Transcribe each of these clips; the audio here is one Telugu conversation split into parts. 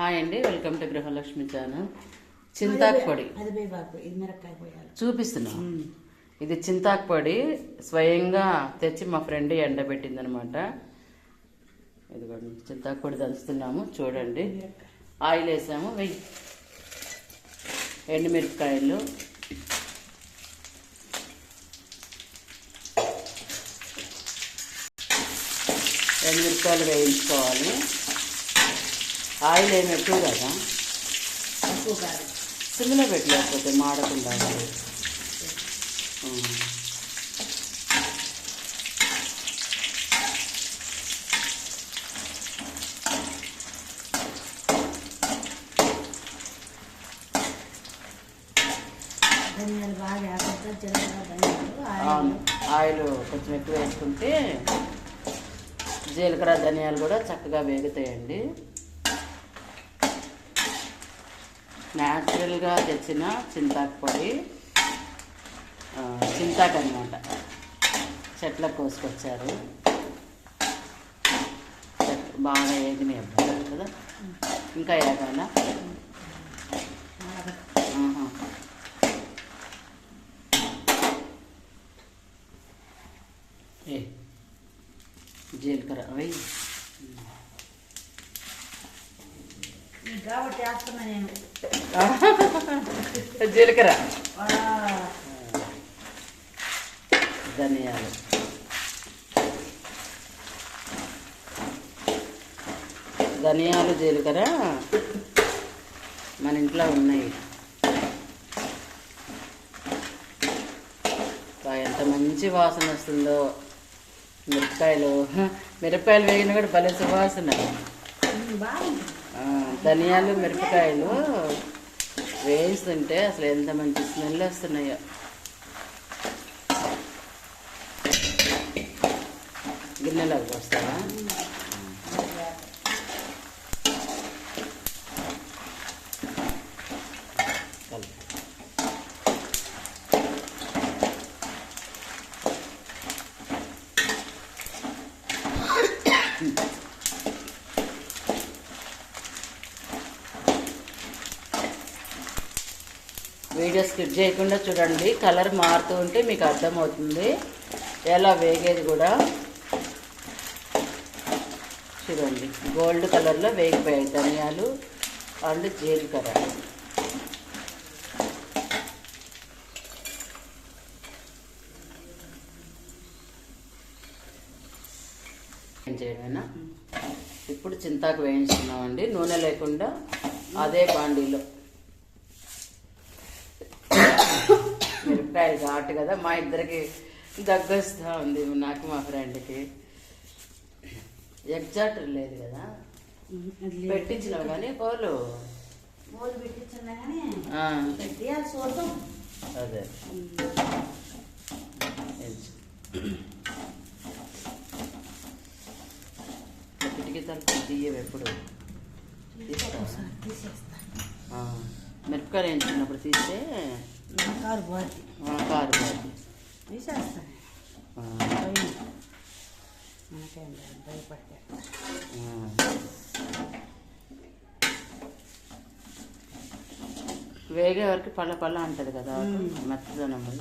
హాయ్ అండి వెల్కమ్ టు గృహలక్ష్మి ఛానల్. చింతాకు పొడి అది వేపాకు ఇది మిరపకాయ పోయాలి. చూపిస్తున్నాం ఇది చింతాకు పొడి స్వయంగా తెచ్చి మా ఫ్రెండ్ ఎండబెట్టింది అనమాట ఇదిగోండి చింతాకు పొడి దంచుతున్నాము చూడండి. ఆయిల్ వేసాము వెయ్యి. ఎండుమిరపకాయలు ఎండుమిరపకాయలు వేయించుకోవాలి. ఆయిల్ ఏమి ఎక్కువ కదా? సిమ్లో పెట్టలేకపోతే మాడకుండా ఆయిల్ కొంచెం ఎక్కువ వేసుకుంటే జీలకర్ర ధనియాలు కూడా చక్కగా వేగుతాయండి. న్యాచురల్గా తెచ్చిన చింతాకు పొడి చింతాకు అనమాట చెట్లకు కోసుకొచ్చారు. బాగా ఏగినాయి అబ్బాయి కదా? ఇంకా ఏగాల? ఏ జీలకర్ర అవి. జీలకర్ర. ధనియాలు. ధనియాలు జీలకర్ర మన ఇంట్లో ఉన్నాయి. ఎంత మంచి వాసన వస్తుందో. మిరపకాయలు. మిరపకాయలు వేగిన కూడా భలే సువాసన బాగుంది ధనియాలు మిరపకాయలు వేస్తుంటే అసలు ఎంత మంచి స్మెల్ వస్తున్నాయో. గిన్నెలోకి వస్తావా వీడియో స్కిప్ చేయకుండా చూడండి. కలర్ మారుతూ ఉంటే మీకు అర్థమవుతుంది. ఎలా వేగేది కూడా. చూడండి. గోల్డ్ కలర్లో వేగిపోయాయి ధనియాలు అండ్ జీలకర్ర. చేయడమేనా? ఇప్పుడు చింతాకు వేయించుకున్నామండి. నూనె లేకుండా అదే బాండీలో. మిరపకాయలు ఘాటు కదా మా ఇద్దరికి దగ్గొస్తూ ఉంది నాకు మా ఫ్రెండ్కి ఎగ్జాక్ట్ లేదు కదా. పెట్టించినావు కానీ పోలు. అదే. కిటికీ తలుపు తీయవు ఎప్పుడు. మిరపకాయలు వేయించుకున్నప్పుడు తీస్తే కారు కారు. మనకేం భయపడితే. వేగే వరకు పళ్ళ పళ్ళ అంటది కదా. మెత్తదనం వల్ల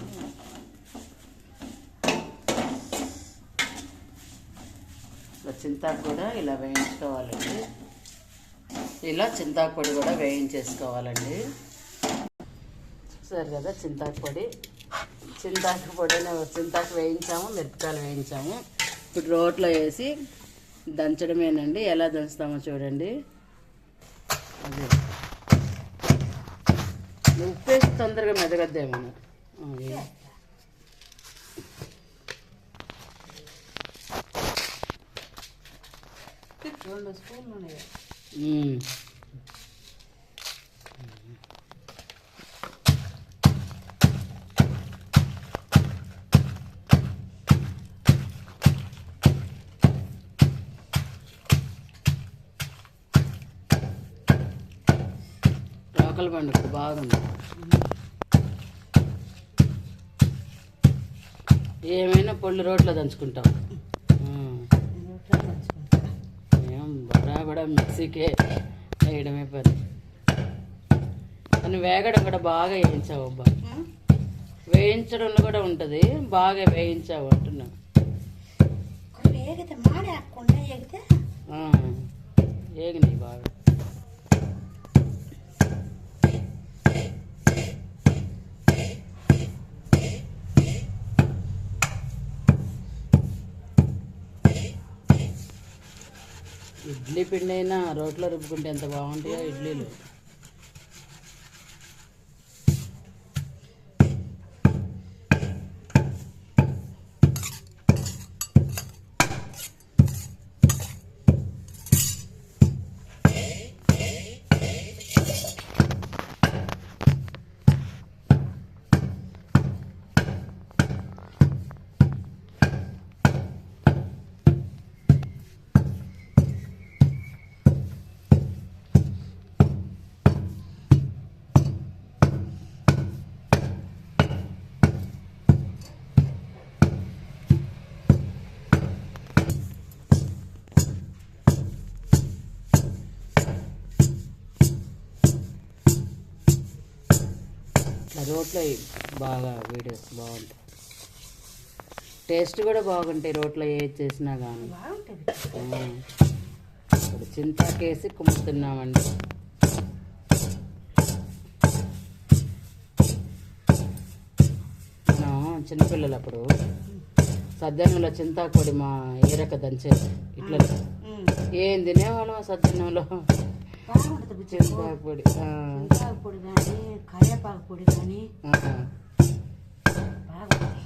ఇలా చింతాకు కూడా ఇలా వేయించుకోవాలండి ఇలా చింతాకు పొడి కూడా వేయించేసుకోవాలండి సరే కదా చింతాకు పొడి? చింతాకు పొడిని చింతాకు వేయించాము మిరపకాయలు వేయించాము. ఇప్పుడు రోట్లో వేసి దంచడమేనండి. ఎలా దంచుతామో చూడండి. అదే. ఉప్పు వేసి తొందరగా మెదగద్దేమో ఆ, వేయి. రోకల పండుగ బాగుంది. ఏమైనా పొళ్ళు రోట్లో దంచుకుంటాం. ఏం బడా బడా మిక్సీకే వేయడమే పని. కానీ వేగడం కూడా బాగా వేయించావు అబ్బా. వేయించడంలో కూడా ఉంటుంది బాగా వేయించావు అంటున్నా వేగితే మాడి ఆ, వేగినాయి బాగా. ఇడ్లీ పిండి అయినా రోట్లో రుబ్బుకుంటే ఎంత బాగుంటాయో ఇడ్లీలు. రోట్లో. బాగా వీడియోస్ బాగుంటాయి. టేస్ట్ కూడా బాగుంటాయి రోట్లో ఏ చేసినా కానీ ఇప్పుడు చింతాకేసి కుమ్ముతున్నామండి. మనం చిన్నపిల్లలు అప్పుడు సద్దన్నంలో చింతాకు పొడి మా ఏరక దంచేది ఇట్లా. ఏం తినేవాళ్ళం ఆ సద్దన్నంలో బాగుంటుంది బుజ్జి చింతాకు పొడి ఆ, చింతాకు పొడి కానీ కరివేపాకు పొడి కానీ ఆ. బాగుంటుంది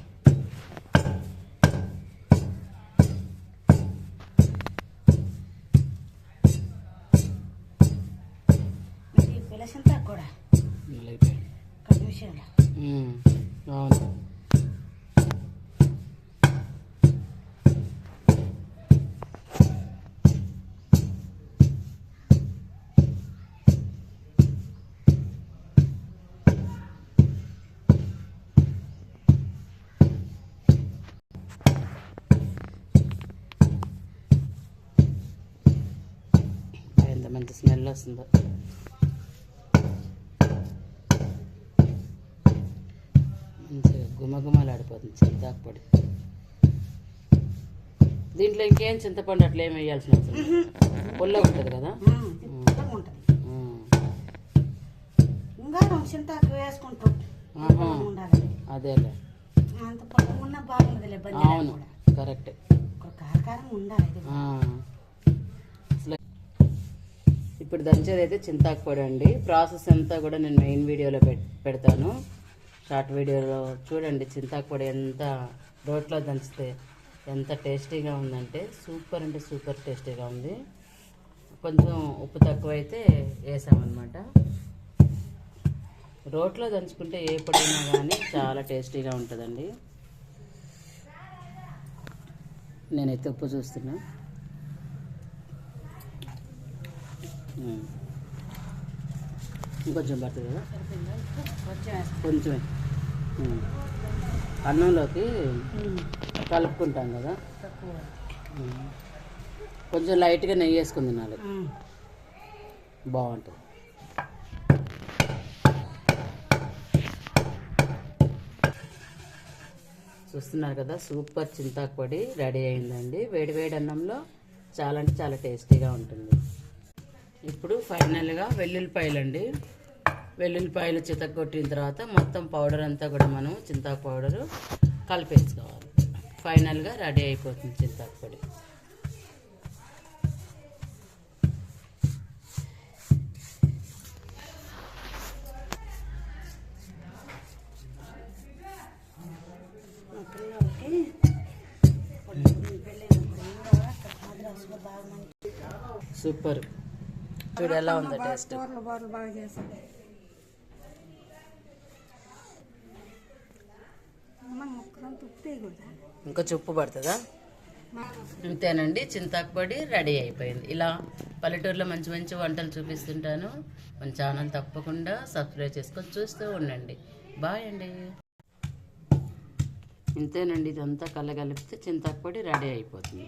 ఇది పిల్ల చింతాకు కూడా మొదలైపోయింది. ఒక నిమిషంలో ఉమ్, అవును ఎంత స్మెల్ వస్తుందో. మంచిగా గుమగుమలాడిపోతుంది చింతాకు పొడి. దీంట్లో ఇంకేం చింతపండు అట్లా ఏమి వేయాల్సిన అవసరం లేదు. పుల్లగా ఉంటుంది కదా? చింతాకు వేసుకుంటాం అదేలే అంత పొలం ఉన్నా బాగుండదులే అవును. కరెక్టే. కారకారం ఉండాలి. ఇప్పుడు దంచేది అయితే చింతాకు పొడి అండి. ప్రాసెస్ అంతా కూడా నేను మెయిన్ వీడియోలో పెడతాను. షార్ట్ వీడియోలో చూడండి చింతాకు పొడి ఎంత రోట్లో దంచితే ఎంత టేస్టీగా ఉందంటే సూపర్ అంటే సూపర్ టేస్టీగా ఉంది. కొంచెం ఉప్పు తక్కువ అయితే వేసామన్నమాట. రోట్లో దంచుకుంటే ఏ పొడైనా కానీ చాలా టేస్టీగా ఉంటుందండి. నేనైతే ఉప్పు చూస్తున్నా. ఇంకొంచెం పడుతుంది కదా? సరిపోయిందా కొంచెం వేస్తాం కొంచెం అన్నంలోకి కలుపుకుంటాం కదా. కొంచెం లైట్గా నెయ్యి వేసుకుని తినాలి. బాగుంటుంది. చూస్తున్నారు కదా సూపర్ చింతాకు పొడి రెడీ అయిందండి. వేడి వేడి అన్నంలో చాలా అంటే చాలా టేస్టీగా ఉంటుంది. ఇప్పుడు ఫైనల్గా వెల్లుల్లిపాయలు అండి వెల్లుల్లిపాయలు చితకొట్టిన తర్వాత మొత్తం పౌడర్ అంతా కూడా మనం చింతాకు పౌడరు కలిపేసుకోవాలి. ఫైనల్గా రెడీ అయిపోతుంది చింతాకు పొడి. సూపర్. చూడు ఎలా ఉందో టేస్ట్. ఇంకా చుప్పు పడుతుందా? అంతేనండి చింతాకు పొడి రెడీ అయిపోయింది. ఇలా పల్లెటూరులో మంచి మంచి వంటలు చూపిస్తుంటాను. మన ఛానల్ తప్పకుండా సబ్స్క్రైబ్ చేసుకొని చూస్తూ ఉండండి. బాయ్ అండి. ఇంతేనండి ఇదంతా కలగలిపితే చింతాకు పొడి రెడీ అయిపోతుంది.